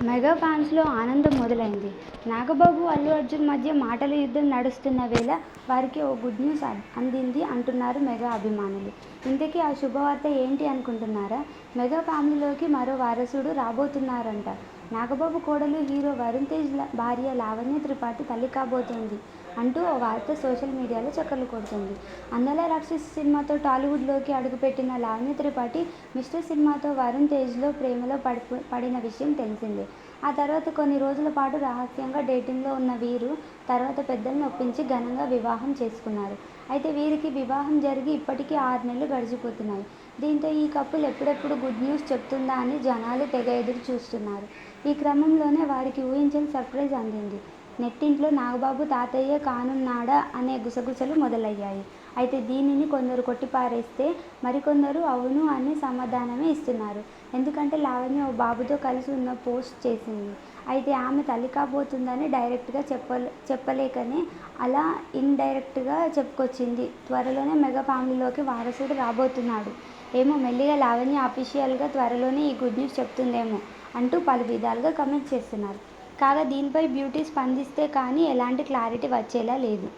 Mega ఫ్యాన్స్లో ఆనందం మొదలైంది. నాగబాబు అల్లు అర్జున్ మధ్య మాటల యుద్ధం నడుస్తున్న వేళ వారికి ఓ గుడ్ న్యూస్ అందింది అంటున్నారు మెగా అభిమానులు. ఇంతకీ ఆ శుభవార్త ఏంటి అనుకుంటున్నారా? మెగా ఫ్యామిలీలోకి మరో వారసుడు రాబోతున్నారంట. నాగబాబు కోడలు హీరో వరుణ్ తేజ్ భార్య లావణ్య త్రిపాఠి తల్లి కాబోతోంది. అంటూ ఓ వార్త సోషల్ మీడియాలో చక్కర్లు కొడుతుంది. అందల రాక్షసి సినిమాతో టాలీవుడ్లోకి అడుగుపెట్టిన లావణ్య త్రిపాఠి మిస్టర్ సినిమాతో వరుణ్ తేజ్లో ప్రేమలో పడి పడిన విషయం తెలిసిందే. ఆ తర్వాత కొన్ని రోజుల పాటు రహస్యంగా డేటింగ్లో ఉన్న వీరు తర్వాత పెద్దల్ని ఒప్పించి ఘనంగా వివాహం చేసుకున్నారు. అయితే వీరికి వివాహం జరిగి ఇప్పటికీ ఆరు నెలలు గడిచిపోతున్నాయి. దీంతో ఈ కప్పులు ఎప్పుడెప్పుడు గుడ్ న్యూస్ చెప్తుందా అని జనాలు తెగ ఎదురు చూస్తున్నారు. ఈ క్రమంలోనే వారికి ఊహించని సర్ప్రైజ్ అందింది. నెట్టింట్లో నాగబాబు తాతయ్య కానున్నాడా అనే గుసగుసలు మొదలయ్యాయి. అయితే దీనిని కొందరు కొట్టిపారేస్తే మరికొందరు అవును అని సమాధానమే ఇస్తున్నారు. ఎందుకంటే లావణ్య ఓ బాబుతో కలిసి ఉన్న పోస్ట్ చేసింది. అయితే ఆమె తల్లి కాబోతుందని డైరెక్ట్గా చెప్ప చెప్పలేకనే అలా ఇండైరెక్ట్గా చెప్పుకొచ్చింది. త్వరలోనే మెగా ఫ్యామిలీలోకి వారసుడు రాబోతున్నాడు. ఏమో మెల్లిగా లావణ్య అఫీషియల్గా త్వరలోనే ఈ గుడ్ న్యూస్ చెప్తుందేమో అంటూ పలు విధాలుగా కమెంట్ చేస్తున్నారు. కాగా దీనిపై బ్యూటీ స్పందిస్తే కానీ ఎలాంటి క్లారిటీ వచ్చేలా లేదు.